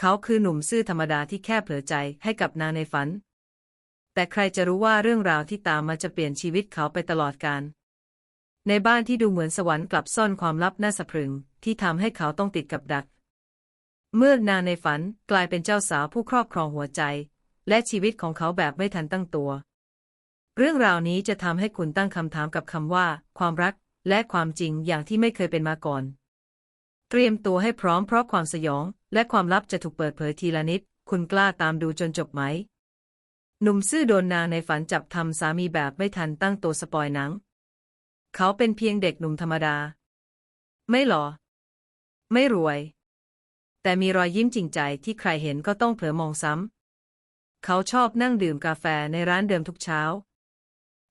เขาคือหนุ่มซื่อธรรมดาที่แค่เผลอใจให้กับนางในฝัน แต่ใครจะรู้ว่าเรื่องราวที่ตามมาจะเปลี่ยนชีวิตเขาไปตลอดกาลในบ้านที่ดูเหมือนสวรรค์กลับซ่อนความลับน่าสะพรึง ที่ทำให้เขาต้องติดกับดัก เมื่อนางในฝันกลายเป็นเจ้าสาวผู้ครอบครองหัวใจ และชีวิตของเขาแบบไม่ทันตั้งตัว เรื่องราวนี้จะทำให้คุณตั้งคำถามกับคำว่า ความรัก และความจริงอย่างที่ไม่เคยเป็นมาก่อน เตรียมตัวให้พร้อมเพราะความสยอง และความลับจะถูกเปิดเผยทีละนิด คุณกล้าตามดูจนจบไหม หนุ่มซื่อโดนนางในฝันจับทำสามีแบบไม่ทันตั้งตัวสปอยหนัง เขาเป็นเพียงเด็กหนุ่มธรรมดา ไม่หล่อไม่รวย แต่มีรอยยิ้มจริงใจที่ใครเห็นก็ต้องเผลอมองซ้ำ เขาชอบนั่งดื่มกาแฟในร้านเดิมทุกเช้า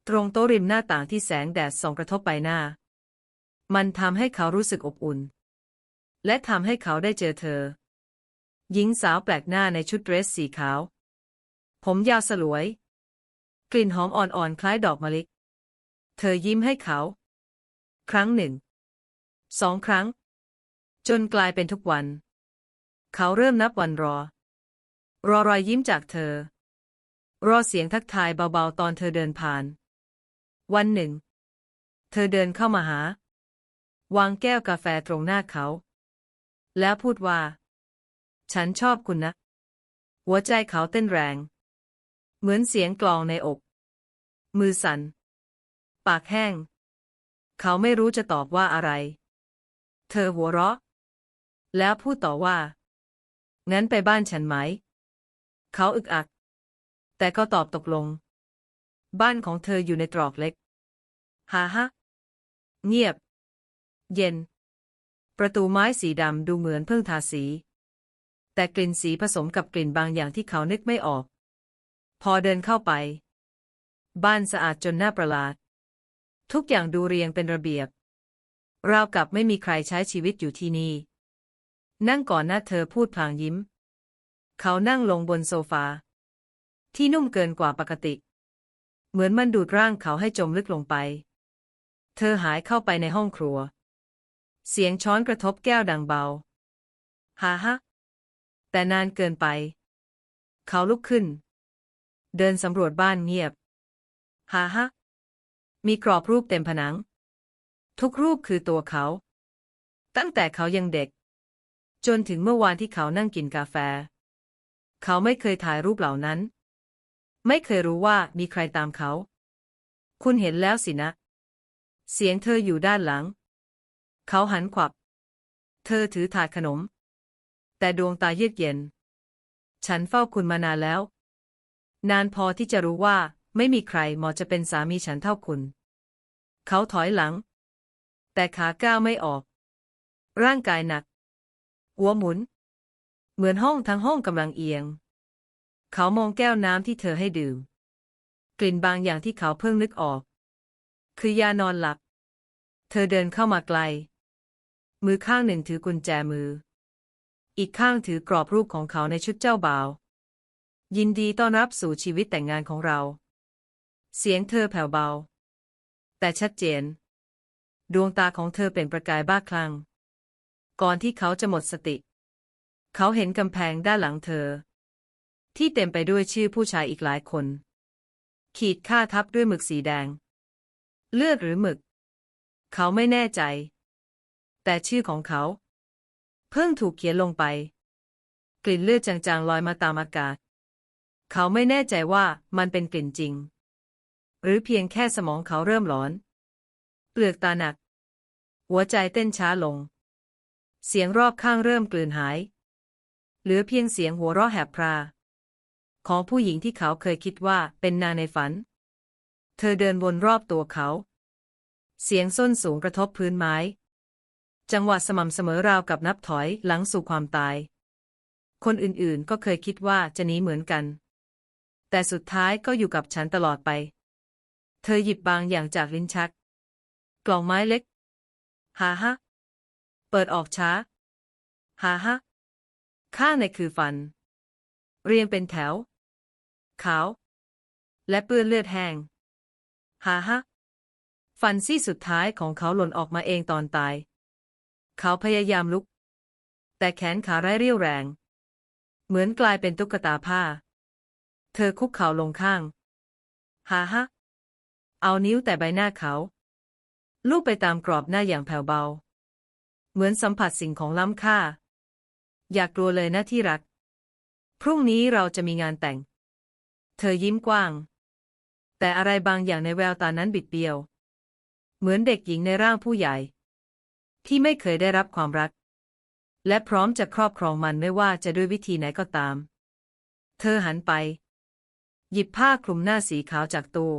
ตรงโต๊ะริมหน้าต่างที่แสงแดดส่องกระทบใบหน้า มันทำให้เขารู้สึกอบอุ่น และทำให้เขาได้เจอเธอ หญิงสาวแปลกหน้าในชุดเดรสสีขาว ผมยาวสลวย กลิ่นหอมอ่อนๆ คล้ายดอกมะลิ เธอยิ้มให้เขา ครั้งหนึ่ง สองครั้ง จนกลายเป็นทุกวัน เขาเริ่มนับวันรอ รอรอยยิ้มจากเธอ รอเสียงทักทายเบาๆ ตอนเธอเดินผ่าน วันหนึ่ง เธอเดินเข้ามาหา วางแก้วกาแฟตรงหน้าเขา แล้วพูดว่า ฉันชอบคุณนะ หัวใจเขาเต้นแรง เหมือนเสียงกลองในอก มือสัน่น ปากแห้ง เขาไม่รู้จะตอบว่าอะไร เธอหัวเราะ แล้วพูดต่อว่า งั้นไปบ้านฉันไหม เขาอึกอัก แต่ก็ตอบตกลง บ้านของเธออยู่ในตรอกเล็กฮาฮะ เงียบ เย็น ประตูไม้สีดำดูเหมือนเพิ่งทาสี แต่กลิ่นสีผสมกับกลิ่นบางอย่างที่เขานึกไม่ออก พอเดินเข้าไป บ้านสะอาดจนน่าประหลาด ทุกอย่างดูเรียงเป็นระเบียบ ราวกับไม่มีใครใช้ชีวิตอยู่ที่นี่ นั่งก่อนหน้าเธอพูดพลางยิ้ม เขานั่งลงบนโซฟา ที่นุ่มเกินกว่าปกติ เหมือนมันดูดร่างเขาให้จมลึกลงไป เธอหายเข้าไปในห้องครัว เสียงช้อนกระทบแก้วดังเบา ฮ่าฮะ แต่นานเกินไป เขาลุกขึ้น เดินสำรวจบ้านเงียบฮ่าฮะ มีกรอบรูปเต็มผนัง ทุกรูปคือตัวเขา ตั้งแต่เขายังเด็ก จนถึงเมื่อวานที่เขานั่งกินกาแฟ เขาไม่เคยถ่ายรูปเหล่านั้น ไม่เคยรู้ว่ามีใครตามเขา คุณเห็นแล้วสินะ เสียงเธออยู่ด้านหลัง เขาหันขวับ เธอถือถาดขนม แต่ดวงตาเยือกเย็น ฉันเฝ้าคุณมานานแล้ว นานพอที่จะรู้ว่าไม่มีใครเหมาะจะเป็นสามีฉันเท่าคุณ เขาถอยหลัง แต่ขาก้าวไม่ออก ร่างกายหนัก หัวหมุน เหมือนห้องทั้งห้องกำลังเอียง เขามองแก้วน้ำที่เธอให้ดื่ม กลิ่นบางอย่างที่เขาเพิ่งนึกออก คือยานอนหลับ เธอเดินเข้ามาไกล มือข้างหนึ่งถือกุญแจมือ อีกข้างถือกรอบรูปของเขาในชุดเจ้าบ่าว ยินดีต้อนรับสู่ชีวิตแต่งงานของเรา เสียงเธอแผ่วเบา แต่ชัดเจน ดวงตาของเธอเป็นประกายบ้าคลั่ง ก่อนที่เขาจะหมดสติ เขาเห็นกำแพงด้านหลังเธอ ที่เต็มไปด้วยชื่อผู้ชายอีกหลายคน ขีดค่าทับด้วยหมึกสีแดง เลือดหรือหมึก เขาไม่แน่ใจ แต่ชื่อของเขา พิ่งถูกเขียนลงไป กลิ่นเลือดจางๆลอยมาตามอากาศ เขาไม่แน่ใจว่ามันเป็นกลิ่นจริง หรือเพียงแค่สมองเขาเริ่มหลอน เปลือกตาหนัก หัวใจเต้นช้าลง เสียงรอบข้างเริ่มกลืนหาย เหลือเพียงเสียงหัวเราะแหบพรา ของผู้หญิงที่เขาเคยคิดว่าเป็นนางในฝัน เธอเดินวนรอบตัวเขา เสียงส้นสูงกระทบพื้นไม้ จังหวะสม่ำเสมอราวกับนับถอยหลังสู่ความตาย คนอื่นๆก็เคยคิดว่าจะหนีเหมือนกัน แต่สุดท้ายก็อยู่กับฉันตลอดไป เธอหยิบบางอย่างจากลิ้นชัก กล่องไม้เล็กฮาฮะ เปิดออกช้าฮาฮะ ข้างในคือฟัน เรียงเป็นแถว ขาว และเปื้อนเลือดแห้งฮาฮะ ฟันซี่สุดท้ายของเขาหล่นออกมาเองตอนตาย เขาพยายามลุก แต่แขนขาไร้เรี่ยวแรง เหมือนกลายเป็นตุ๊กตาผ้า เธอคุกเข่าลงข้างฮาฮะ เอานิ้วแต่ใบหน้าเขา ลูบไปตามกรอบหน้าอย่างแผ่วเบา เหมือนสัมผัสสิ่งของล้ำค่า อย่ากกลัวเลยนะที่รัก พรุ่งนี้เราจะมีงานแต่ง เธอยิ้มกว้าง แต่อะไรบางอย่างในแววตานั้นบิดเบี้ยว เหมือนเด็กหญิงในร่างผู้ใหญ่ ที่ไม่เคยได้รับความรัก และพร้อมจะครอบครองมันไม่ว่าจะด้วยวิธีไหนก็ตาม เธอหันไป หยิบผ้าคลุมหน้าสีขาวจากตู้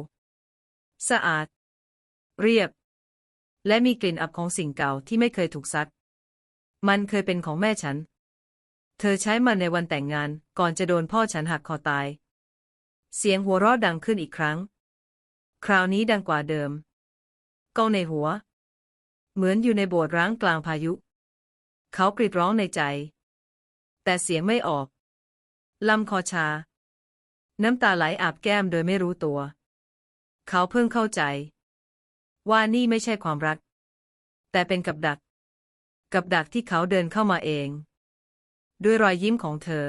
สะอาด เรียบ และมีกลิ่นอับของสิ่งเก่าที่ไม่เคยถูกซัก มันเคยเป็นของแม่ฉัน เธอใช้มันในวันแต่งงานก่อนจะโดนพ่อฉันหักคอตาย เสียงหัวเราะดังขึ้นอีกครั้ง คราวนี้ดังกว่าเดิมก้องในหัว เหมือนอยู่ในโบสถ์ร้างกลางพายุ เขากรีดร้องในใจ แต่เสียงไม่ออก ลำคอชา น้ำตาไหลอาบแก้มโดยไม่รู้ตัว เขาเพิ่งเข้าใจ ว่านี่ไม่ใช่ความรัก แต่เป็นกับดัก กับดักที่เขาเดินเข้ามาเอง ด้วยรอยยิ้มของเธอ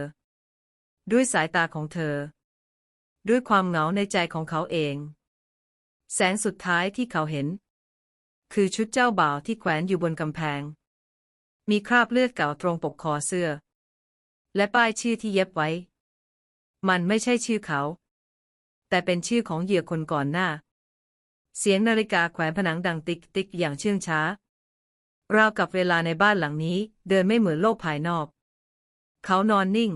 ด้วยสายตาของเธอ ด้วยความเหงาในใจของเขาเอง แสงสุดท้ายที่เขาเห็น คือชุดเจ้าบ่าวที่แขวนอยู่บนกำแพง มีคราบเลือดเก่าตรงปกคอเสื้อ และป้ายชื่อที่เย็บไว้ มันไม่ใช่ชื่อเขา แต่เป็นชื่อของเหยื่อคนก่อนหน้า เสียงนาฬิกาแขวนผนังดังติ๊กติ๊กอย่างเชื่องช้าราวกับเวลาในบ้านหลังนี้เดินไม่เหมือนโลกภายนอก เขานอนนิ่ง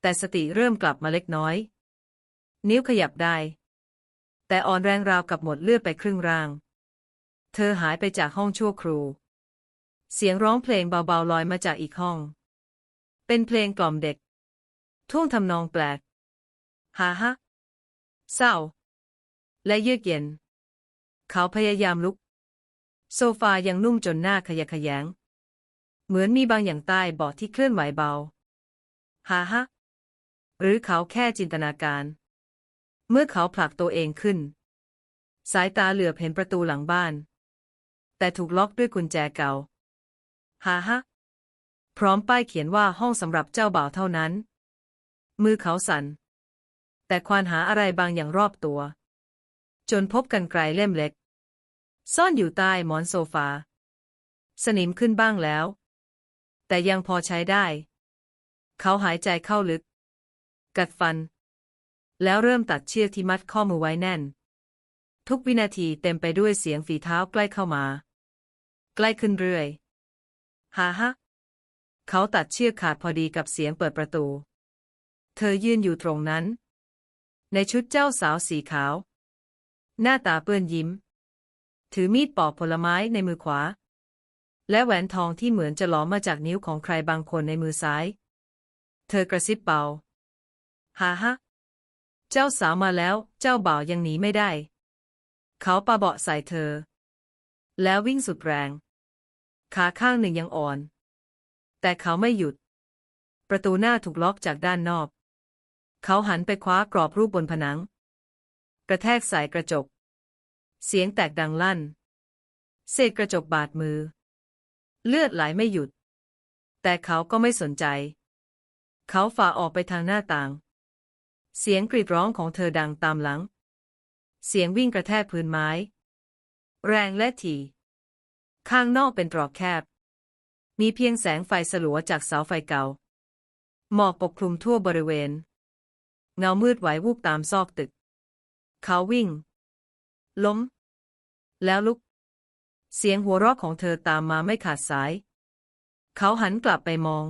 แต่สติเริ่มกลับมาเล็กน้อย นิ้วขยับได้ แต่อ่อนแรงราวกับหมดเลือดไปครึ่งร่าง เธอหายไปจากห้องชั่วครูเสียงร้องเพลงเบาๆลอยมาจากอีกห้อง เป็นเพลงกล่อมเด็ก ท่วงทำนองแปลกฮาฮะ เศร้า และเยือกเย็น เขาพยายามลุก โซฟายังนุ่มจนหน้าขยะขยง เหมือนมีบางอย่างใต้เบาะที่เคลื่อนไหวเบาฮาฮะ หรือเขาแค่จินตนาการ เมื่อเขาผลักตัวเองขึ้น สายตาเหลือบเห็นประตูหลังบ้าน แต่ถูกล็อกด้วยกุญแจเก่าฮ่าฮะพร้อมป้ายเขียนว่าห้องสำหรับเจ้าบ่าวเท่านั้น มือเขาสั่น แต่ควานหาอะไรบางอย่างรอบตัว จนพบกันไกลเล่มเล็ก ซ่อนอยู่ใต้หมอนโซฟา สนิมขึ้นบ้างแล้ว แต่ยังพอใช้ได้ เขาหายใจเข้าลึก กัดฟัน แล้วเริ่มตัดเชือกที่มัดข้อมือไว้แน่น ทุกวินาทีเต็มไปด้วยเสียงฝีเท้าใกล้เข้ามา ใกล้ขึ้นเรื่อยฮ่าฮะเขาตัดเชือกขาดพอดีกับเสียงเปิดประตู เธอยืนอยู่ตรงนั้น ในชุดเจ้าสาวสีขาว หน้าตาเปื้อนยิ้ม ถือมีดปอกผลไม้ในมือขวา และแหวนทองที่เหมือนจะหลอมมาจากนิ้วของใครบางคนในมือซ้าย เธอกระซิบเบาฮ่าฮะเจ้าสาวมาแล้ว เจ้าบ่าวยังหนีไม่ได้ เขาปาเบาะใส่เธอ แล้ววิ่งสุดแรง ขาข้างหนึ่งยังอ่อน แต่เขาไม่หยุด ประตูหน้าถูกล็อกจากด้านนอก เขาหันไปคว้ากรอบรูปบนผนัง กระแทกใส่กระจก เสียงแตกดังลั่น เศษกระจกบาดมือ เลือดไหลไม่หยุด แต่เขาก็ไม่สนใจ เขาฝ่าออกไปทางหน้าต่าง เสียงกรีดร้องของเธอดังตามหลัง เสียงวิ่งกระแทกพื้นไม้ แรงและถี่ ข้างนอกเป็นตรอกแคบ มีเพียงแสงไฟสลัวจากเสาไฟเก่า หมอกปกคลุมทั่วบริเวณ เงามืดไหววูบตามซอกตึก เขาวิ่ง ล้ม แล้วลุก เสียงหัวเราะของเธอตามมาไม่ขาดสาย เขาหันกลับไปมอง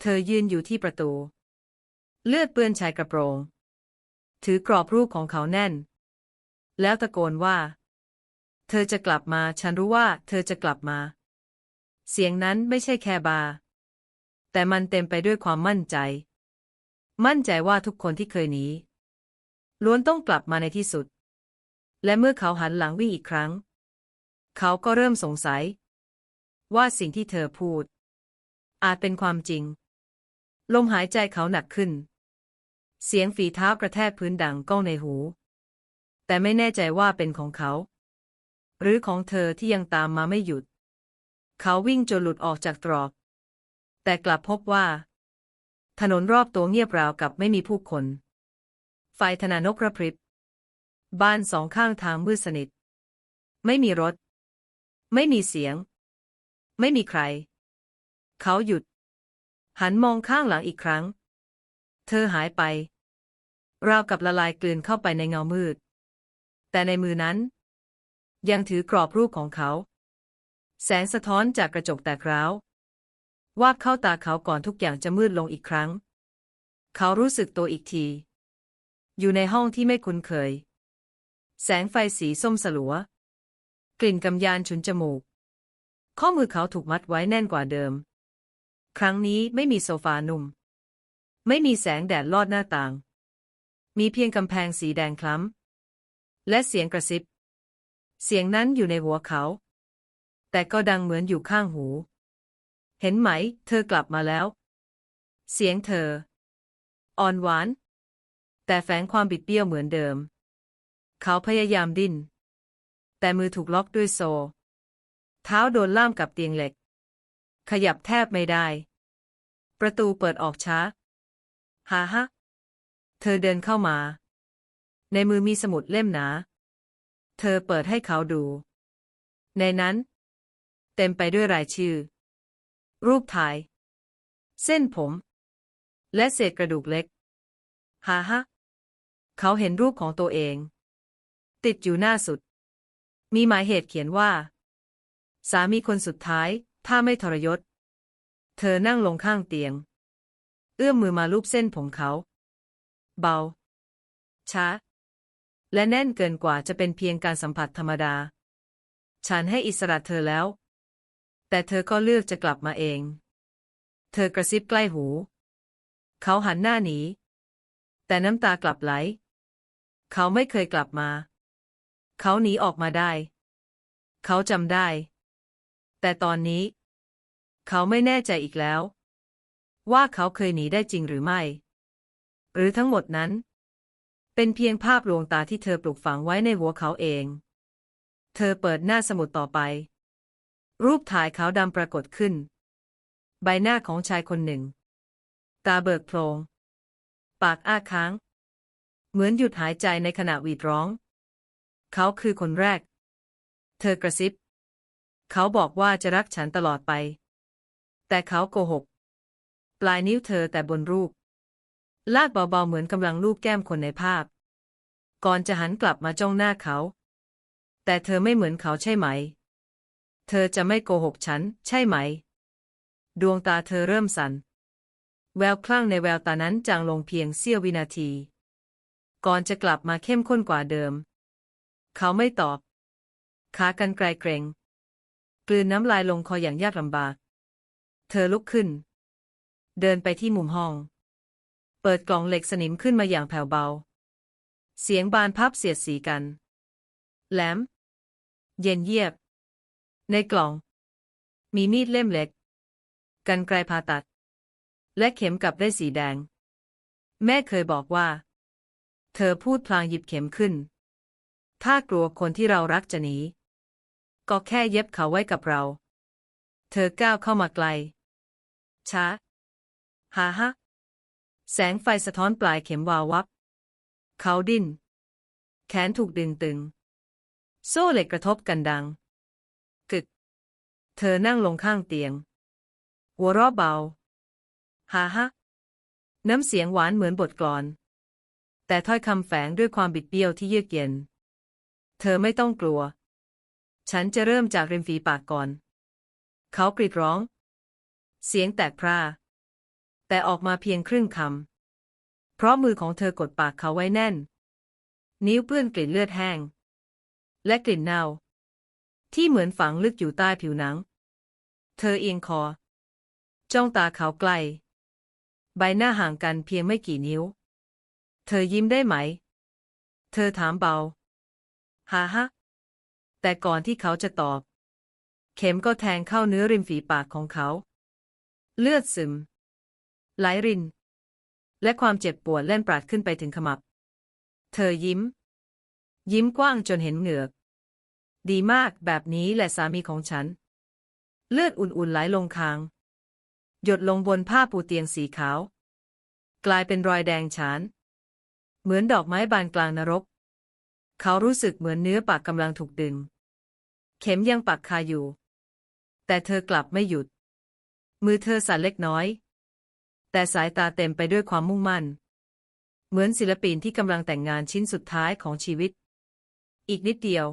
เธอยืนอยู่ที่ประตู เลือดเปื้อนชายกระโปรง ถือกรอบรูปของเขาแน่น แล้วตะโกนว่า เธอจะกลับมา ฉันรู้ว่า เธอจะกลับมา เสียงนั้นไม่ใช่แค่บา แต่มันเต็มไปด้วยความมั่นใจ มั่นใจว่าทุกคนที่เคยหนีล้วนต้องกลับมาในที่สุด และเมื่อเขาหันหลังวิ่งอีกครั้ง เขาก็เริ่มสงสัย ว่าสิ่งที่เธอพูด อาจเป็นความจริง ลมหายใจเขาหนักขึ้น เสียงฝีเท้ากระแทกพื้นดังก้องในหู แต่ไม่แน่ใจว่าเป็นของเขา หรือของเธอที่ยังตามมาไม่หยุด เขาวิ่งจนหลุดออกจากตรอก แต่กลับพบว่า ถนนรอบตัวเงียบราวกับไม่มีผู้คน ไฟธนานกระพริบ บ้านสองข้างทางมืดสนิท ไม่มีรถ ไม่มีเสียง ไม่มีใคร เขาหยุด หันมองข้างหลังอีกครั้ง เธอหายไป ราวกับละลายกลืนเข้าไปในเงามืด แต่ในมือนั้น ยังถือกรอบรูปของเขา แสงสะท้อนจากกระจกแตกร้าววาบเข้าตาเขาก่อนทุกอย่างจะมืดลงอีกครั้ง เขารู้สึกตัวอีกที อยู่ในห้องที่ไม่คุ้นเคย แสงไฟสีส้มสลัว กลิ่นกำยานฉุนจมูก ข้อมือเขาถูกมัดไว้แน่นกว่าเดิม ครั้งนี้ไม่มีโซฟานุ่ม ไม่มีแสงแดดลอดหน้าต่าง มีเพียงกำแพงสีแดงคล้ำ และเสียงกระซิบ เสียงนั้นอยู่ในหัวเขา แต่ก็ดังเหมือนอยู่ข้างหู เห็นไหม เธอกลับมาแล้ว เสียงเธอ อ่อนหวาน แต่แฝงความบิดเบี้ยวเหมือนเดิม เขาพยายามดิ้น แต่มือถูกล็อกด้วยโซ่เท้าโดนล่ามกับเตียงเหล็ก ขยับแทบไม่ได้ ประตูเปิดออกช้าฮ่าฮะ เธอเดินเข้ามา ในมือมีสมุดเล่มหนา เธอเปิดให้เขาดู ในนั้น เต็มไปด้วยรายชื่อ รูปถ่าย เส้นผม และเศษกระดูกเล็กฮ่าฮะเขาเห็นรูปของตัวเอง ติดอยู่หน้าสุด มีหมายเหตุเขียนว่า สามีคนสุดท้าย ถ้าไม่ทรยศ เธอนั่งลงข้างเตียง เอื้อมมือมาลูบเส้นผมเขา เบา ช้า และแน่นเกินกว่าจะเป็นเพียงการสัมผัสธรรมดา ฉันให้อิสระเธอแล้ว แต่เธอก็เลือกจะกลับมาเอง เธอกระซิบใกล้หู เขาหันหน้าหนี แต่น้ำตากลับไหล เขาไม่เคยกลับมา เขาหนีออกมาได้ เขาจำได้ แต่ตอนนี้ เขาไม่แน่ใจอีกแล้ว ว่าเขาเคยหนีได้จริงหรือไม่ หรือทั้งหมดนั้น เป็นเพียงภาพลวงตาที่เธอปลูกฝังไว้ในหัวเขาเอง เธอเปิดหน้าสมุดต่อไป รูปถ่ายขาวดำปรากฏขึ้น ใบหน้าของชายคนหนึ่ง ตาเบิกโพลงปากอ้าค้าง เหมือนหยุดหายใจในขณะหวีดร้อง เขาคือคนแรก เธอกระซิบ เขาบอกว่าจะรักฉันตลอดไป แต่เขาโกหก ปลายนิ้วเธอแต่บนรูป ลากเบาๆเหมือนกำลังลูบแก้มคนในภาพ ก่อนจะหันกลับมาจ้องหน้าเขา แต่เธอไม่เหมือนเขาใช่ไหม เธอจะไม่โกหกฉัน ใช่ไหม ดวงตาเธอเริ่มสัน่น แววคลั่งในแววตานั้นจางลงเพียงเสี้ยววินาที ก่อนจะกลับมาเข้มข้นกว่าเดิม เขาไม่ตอบ ขากันไกลเกรงกลืนน้ำลายลงคออย่างยากลำบาก เธอลุกขึ้น เดินไปที่มุมห้อง เปิดกล่องเหล็กสนิมขึ้นมาอย่างแผ่วเบา เสียงบานพับเสียดสีกัน แหลม เย็นเยียบ ในกล่อง มีมีดเล่มเล็ก กันไกลผ่าตัด และเข็มกลับได้สีแดง แม่เคยบอกว่า เธอพูดพลางหยิบเข็มขึ้น ถ้ากลัวคนที่เรารักจะหนี ก็แค่เย็บเขาไว้กับเรา เธอก้าวเข้ามาไกล ช้า ฮ่าฮะแสงไฟสะท้อนปลายเข็มวาววับ เขาดิ้น แขนถูกดึงตึง โซ่เหล็กกระทบกันดัง กึก เธอนั่งลงข้างเตียง หัวเราะเบา ฮ่าฮะ น้ำเสียงหวานเหมือนบทกลอน แต่ถ้อยคำแฝงด้วยความบิดเบี้ยวที่เยือกเย็น เธอไม่ต้องกลัว ฉันจะเริ่มจากริมฝีปากก่อน เขากรีดร้อง เสียงแตกพร่าแต่ออกมาเพียงครึ่งคำ ราะมือของเธอกดปากเขาไว้แน่น นิ้วเปื้อนกลิ่นเลือดแห้ง และกลิ่นเน่า ที่เหมือนฝังลึกอยู่ใต้ผิวหนัง เธอเอียงคอ จ้องตาเขาใกล ใบหน้าห่างกันเพียงไม่กี่นิ้ว เธอยิ้มได้ไหม เธอถามเบาฮ่าฮะแต่ก่อนที่เขาจะตอบ เข็มก็แทงเข้าเนื้อริมฝีปากของเขา เลือดซึม ไหลริน และความเจ็บปวดเล่นปราดขึ้นไปถึงขมับ เธอยิ้ม ยิ้มกว้างจนเห็นเหงือก ดีมากแบบนี้แหละสามีของฉัน เลือดอุ่นๆไหลลงคาง หยดลงบนผ้าปูเตียงสีขาว กลายเป็นรอยแดงฉาน เหมือนดอกไม้บานกลางนรก เขารู้สึกเหมือนเนื้อปากกำลังถูกดึง เข็มยังปักคาอยู่ แต่เธอกลับไม่หยุด มือเธอสั่นเล็กน้อย แต่สายตาเต็มไปด้วยความมุ่งมั่น เหมือนศิลปินที่กำลังแต่งงานชิ้นสุดท้ายของชีวิต อีกนิดเดียว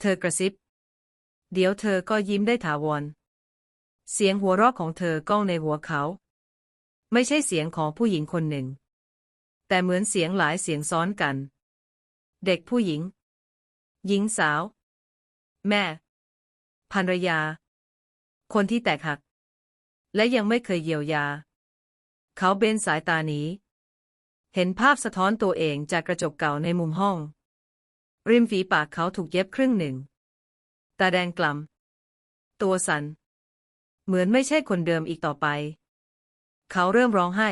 เธอกระซิบ เดี๋ยวเธอก็ยิ้มได้ถาวร เสียงหัวเราะของเธอก้องในหัวเขา ไม่ใช่เสียงของผู้หญิงคนหนึ่ง แต่เหมือนเสียงหลายเสียงซ้อนกัน เด็กผู้หญิง หญิงสาว แม่ภรรยา คนที่แตกหัก และยังไม่เคยเยียวยา เขาเบนสายตาหนีเห็นภาพสะท้อนตัวเองจากกระจกเก่าในมุมห้อง ริมฝีปากเขาถูกเย็บครึ่งหนึ่ง ตาแดงกล่ำตัวสัน่นเหมือนไม่ใช่คนเดิมอีกต่อไป เขาเริ่มร้องไห้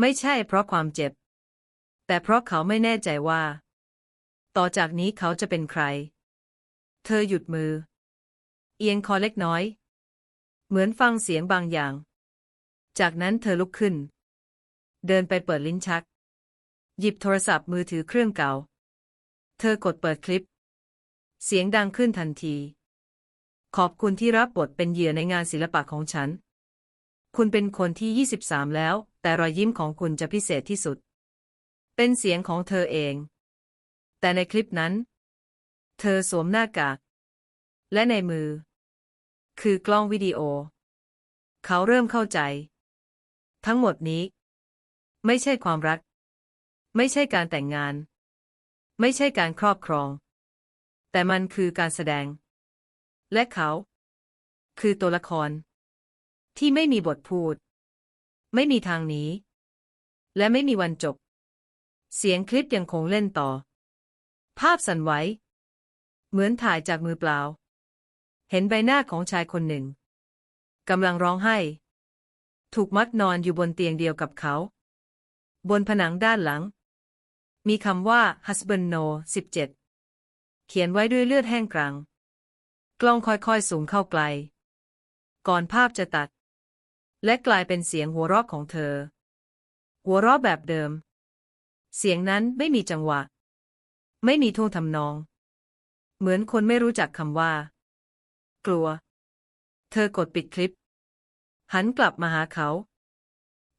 ไม่ใช่เพราะความเจ็บ แต่เพราะเขาไม่แน่ใจว่า ต่อจากนี้เขาจะเป็นใคร เธอหยุดมือ เอียงคอเล็กน้อย เหมือนฟังเสียงบางอย่าง จากนั้นเธอลุกขึ้น เดินไปเปิดลิ้นชัก หยิบโทรศัพท์มือถือเครื่องเก่า เธอกดเปิดคลิป เสียงดังขึ้นทันที ขอบคุณที่รับบทเป็นเหยื่อในงานศิลปะของฉัน คุณเป็นคนที่ 23 แล้ว แต่รอยยิ้มของคุณจะพิเศษที่สุด เป็นเสียงของเธอเอง แต่ในคลิปนั้น เธอสวมหน้ากาก และในมือ คือกล้องวิดีโอ เขาเริ่มเข้าใจ ทั้งหมดนี้ ไม่ใช่ความรัก ไม่ใช่การแต่งงาน ไม่ใช่การครอบครอง แต่มันคือการแสดง และเขา คือตัวละคร ที่ไม่มีบทพูด ไม่มีทางหนีและไม่มีวันจบ เสียงคลิปยังคงเล่นต่อ ภาพสั่นไหวเหมือนถ่ายจากมือเปล่า เห็นใบหน้าของชายคนหนึ่งกำลังร้องไห้ ถูกมัดนอนอยู่บนเตียงเดียวกับเขา บนผนังด้านหลัง มีคำว่า husband no 17 เขียนไว้ด้วยเลือดแห้งกรัง กล้องค่อยๆสูงเข้าไกล ก่อนภาพจะตัด และกลายเป็นเสียงหัวเราะของเธอ หัวเราะแบบเดิม เสียงนั้นไม่มีจังหวะ ไม่มีท่วงทำนอง เหมือนคนไม่รู้จักคำว่า กลัว เธอกดปิดคลิป หันกลับมาหาเขา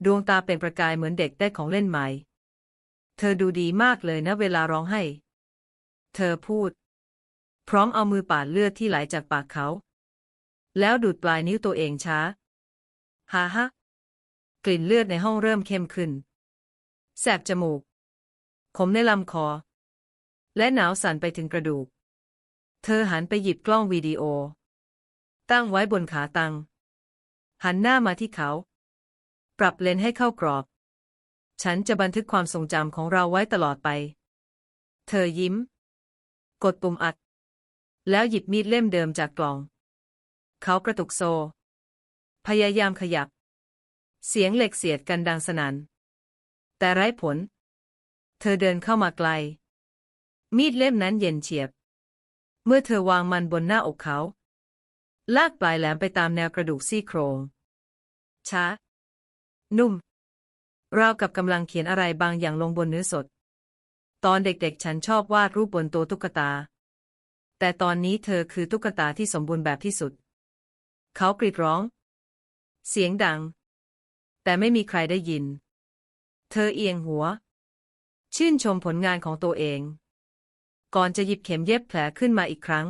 ดวงตาเป็นประกายเหมือนเด็กได้ของเล่นใหม่ เธอดูดีมากเลยนะเวลาร้องไห้ เธอพูด พร้อมเอามือปาดเลือดที่ไหลจากปากเขา แล้วดูดปลายนิ้วตัวเองช้าฮ่าฮะกลิ่นเลือดในห้องเริ่มเข้มขึ้น แสบจมูก ขมในลำคอ และหนาวสั่นไปถึงกระดูก เธอหันไปหยิบกล้องวิดีโอ ตั้งไว้บนขาตัง หันหน้ามาที่เขา ปรับเลนให้เข้ากรอบ ฉันจะบันทึกความทรงจำของเราไว้ตลอดไป เธอยิ้ม กดปุ่มอัด แล้วหยิบมีดเล่มเดิมจากกล่อง เขากระตุกโซ พยายามขยับ เสียงเหล็กเสียดกันดังสนัน่น แต่ไร้ผล เธอเดินเข้ามาไกล มีดเล่มนั้นเย็นเฉียบ เมื่อเธอวางมันบนหน้าอกเขา ลากปลายแหลมไปตามแนวกระดูกซี่โครง ช้า นุ่ม ราวกับกำลังเขียนอะไรบางอย่างลงบนเนื้อสด ตอนเด็กๆ ฉันชอบวาดรูปบนตัวตุ๊กตา แต่ตอนนี้เธอคือตุ๊กตาที่สมบูรณ์แบบที่สุด เขากรีดร้อง เสียงดัง แต่ไม่มีใครได้ยิน เธอเอียงหัว ชื่นชมผลงานของตัวเอง ก่อนจะหยิบเข็มเย็บแผลขึ้นมาอีกครั้ง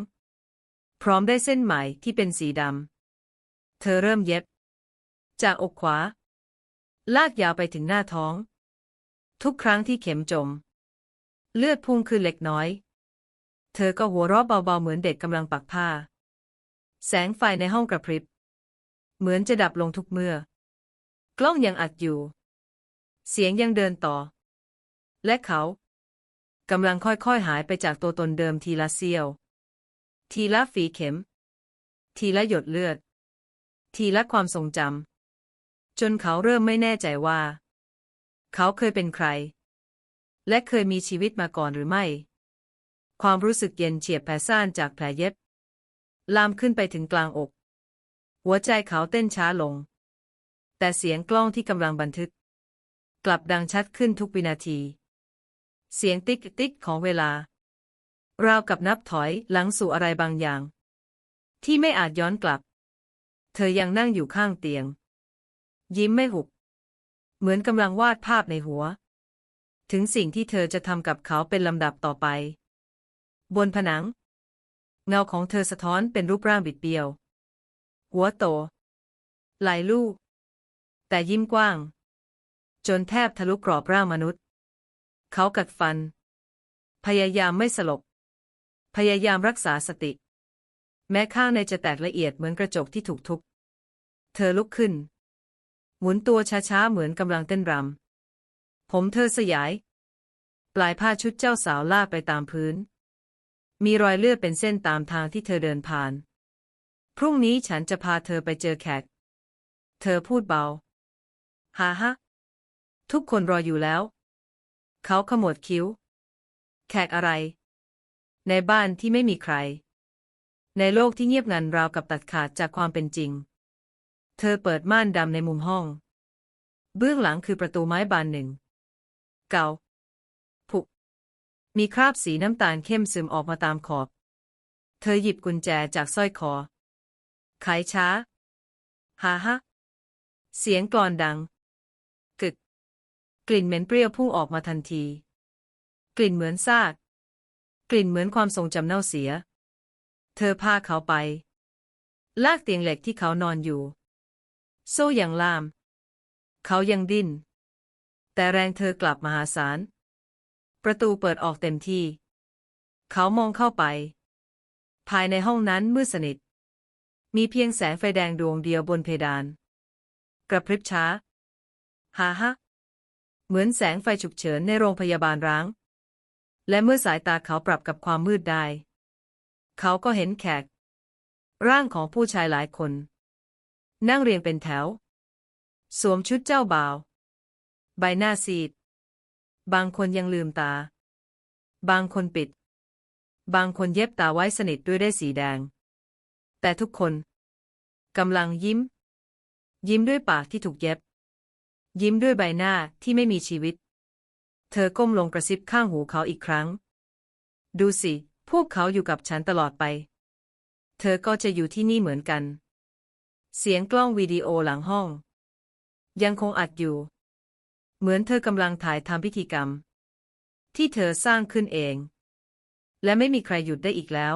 พร้อมได้เส้นไหมที่เป็นสีดำ เธอเริ่มเย็บ จากอกขวา ลากยาวไปถึงหน้าท้อง ทุกครั้งที่เข็มจม เลือดพุ่งขึ้นเล็กน้อย เธอก็หัวเราะเบาๆเหมือนเด็กกำลังปักผ้า แสงไฟในห้องกระพริบ เหมือนจะดับลงทุกเมื่อ กล้องยังอัดอยู่ เสียงยังเดินต่อ และเขากำลังค่อยๆหายไปจากตัวตนเดิมทีละเสี้ยว ทีละฝีเข็ม ทีละหยดเลือด ทีละความทรงจำจนเขาเริ่มไม่แน่ใจว่า เขาเคยเป็นใคร และเคยมีชีวิตมาก่อนหรือไม่ ความรู้สึกเย็นเฉียบแผลซ่านจากแผลเย็บ ลามขึ้นไปถึงกลางอก หัวใจเขาเต้นช้าลง แต่เสียงกล้องที่กำลังบันทึก กลับดังชัดขึ้นทุกวินาที เสียงติ๊กติ๊กของเวลา ราวกับนับถอยหลังสู่อะไรบางอย่าง ที่ไม่อาจย้อนกลับ เธอยังนั่งอยู่ข้างเตียง ยิ้มไม่หุบ เหมือนกำลังวาดภาพในหัว ถึงสิ่งที่เธอจะทำกับเขาเป็นลำดับต่อไป บนผนัง เงาของเธอสะท้อนเป็นรูปร่างบิดเบี้ยว หัวโตไหลายลูก แต่ยิ้มกว้าง จนแทบทะลุกรอบร่างมนุษย์ เขากัดฟัน พยายามไม่สลบ พยายามรักษาสติ แม้ข้างในจะแตกละเอียดเหมือนกระจกที่ถูกทุบเธอลุกขึ้น หมุนตัวช้าๆเหมือนกำลังเต้นรำผมเธอสยาย ปลายผ้าชุดเจ้าสาวลาดไปตามพื้น มีรอยเลือดเป็นเส้นตามทางที่เธอเดินผ่าน พรุ่งนี้ฉันจะพาเธอไปเจอแขก เธอพูดเบาฮ่าฮะทุกคนรออยู่แล้ว เขาขมวดคิ้ว แขกอะไร ในบ้านที่ไม่มีใคร ในโลกที่เงียบงันราวกับตัดขาดจากความเป็นจริง เธอเปิดม่านดำในมุมห้อง เบื้องหลังคือประตูไม้บานหนึ่ง เก่า ผุ มีคราบสีน้ำตาลเข้มซึมออกมาตามขอบ เธอหยิบกุญแจจากสร้อยคอไขช้าฮ่าฮะเสียงกลอนดัง กึก กลิ่นเหม็นเปรี้ยวพุ่งออกมาทันที กลิ่นเหมือนซาก กลิ่นเหมือนความทรงจำเน่าเสีย เธอพาเขาไป ลากเตียงเหล็กที่เขานอนอยู่ โซ่ยังล่าม เขายังดิ้น แต่แรงเธอกลับมหาศาล ประตูเปิดออกเต็มที่ เขามองเข้าไป ภายในห้องนั้นมืดสนิท มีเพียงแสงไฟแดงดวงเดียวบนเพดาน กระพริบช้า ฮ่าฮะเหมือนแสงไฟฉุกเฉินในโรงพยาบาลร้าง และเมื่อสายตาเขาปรับกับความมืดได้ เขาก็เห็นแขก ร่างของผู้ชายหลายคน นั่งเรียงเป็นแถว สวมชุดเจ้าบ่าว ใบหน้าซีด บางคนยังลืมตา บางคนปิด บางคนเย็บตาไว้สนิทด้วยได้สีแดง แต่ทุกคนกำลังยิ้ม ยิ้มด้วยปากที่ถูกเย็บ ยิ้มด้วยใบหน้าที่ไม่มีชีวิต เธอก้มลงกระซิบข้างหูเขาอีกครั้ง ดูสิ พวกเขาอยู่กับฉันตลอดไป เธอก็จะอยู่ที่นี่เหมือนกัน เสียงกล้องวิดีโอหลังห้อง ยังคงอัดอยู่ เหมือนเธอกำลังถ่ายทำพิธีกรรม ที่เธอสร้างขึ้นเอง และไม่มีใครหยุดได้อีกแล้ว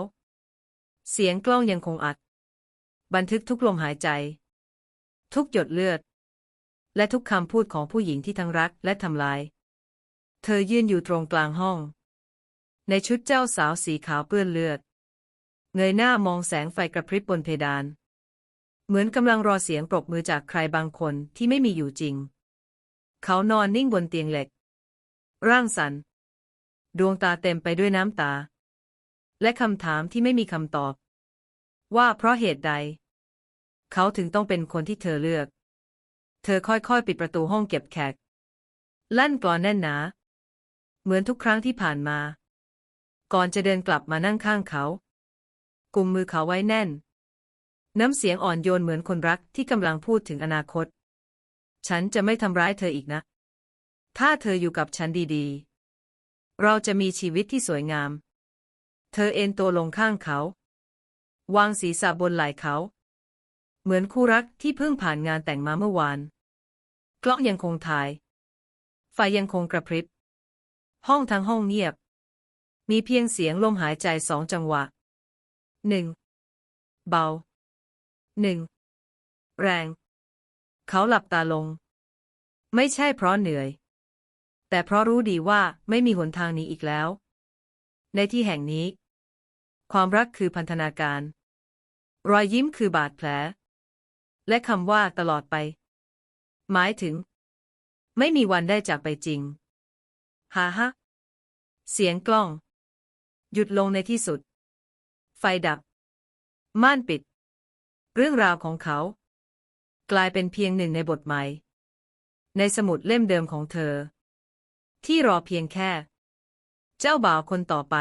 เสียงกล้องยังคงอัด บันทึกทุกลมหายใจ ทุกหยดเลือด และทุกคำพูดของผู้หญิงที่ทั้งรักและทำลาย เธอยืนอยู่ตรงกลางห้อง ในชุดเจ้าสาวสีขาวเปื้อนเลือด เงยหน้ามองแสงไฟกระพริบบนเพดาน เหมือนกำลังรอเสียงปรบมือจากใครบางคนที่ไม่มีอยู่จริง เขานอนนิ่งบนเตียงเหล็ก ร่างสัน ดวงตาเต็มไปด้วยน้ำตา และคำถามที่ไม่มีคำตอบ ว่าเพราะเหตุใด เขาถึงต้องเป็นคนที่เธอเลือก เธอค่อยๆ ปิดประตูห้องเก็บแขกลั่นกลอนแน่นหนา เหมือนทุกครั้งที่ผ่านมา ก่อนจะเดินกลับมานั่งข้างเขากุมมือเขาไว้แน่น น้ำเสียงอ่อนโยนเหมือนคนรักที่กำลังพูดถึงอนาคต ฉันจะไม่ทำร้ายเธออีกนะ ถ้าเธออยู่กับฉันดีๆ เราจะมีชีวิตที่สวยงาม เธอเอนตัวลงข้างเขา วางศีรษะบนไหล่เขา เหมือนคู่รักที่เพิ่งผ่านงานแต่งมาเมื่อวาน กล้องยังคงถ่าย ไฟยังคงกระพริบ ห้องทั้งห้องเงียบ มีเพียงเสียงลมหายใจสองจังหวะหนึ่งเบาหนึ่งแรง เขาหลับตาลง ไม่ใช่เพราะเหนื่อย แต่เพราะรู้ดีว่าไม่มีหนทางนี้อีกแล้ว ในที่แห่งนี้ ความรักคือพันธนาการ รอยยิ้มคือบาดแผล และคำว่าตลอดไป หมายถึง ไม่มีวันได้จากไปจริง ฮ่าฮะเสียงกล้อง หยุดลงในที่สุด ไฟดับ ม่านปิด เรื่องราวของเขา กลายเป็นเพียงหนึ่งในบทใหม่ ในสมุดเล่มเดิมของเธอ ที่รอเพียงแค่ เจ้าบ่าวคนต่อไป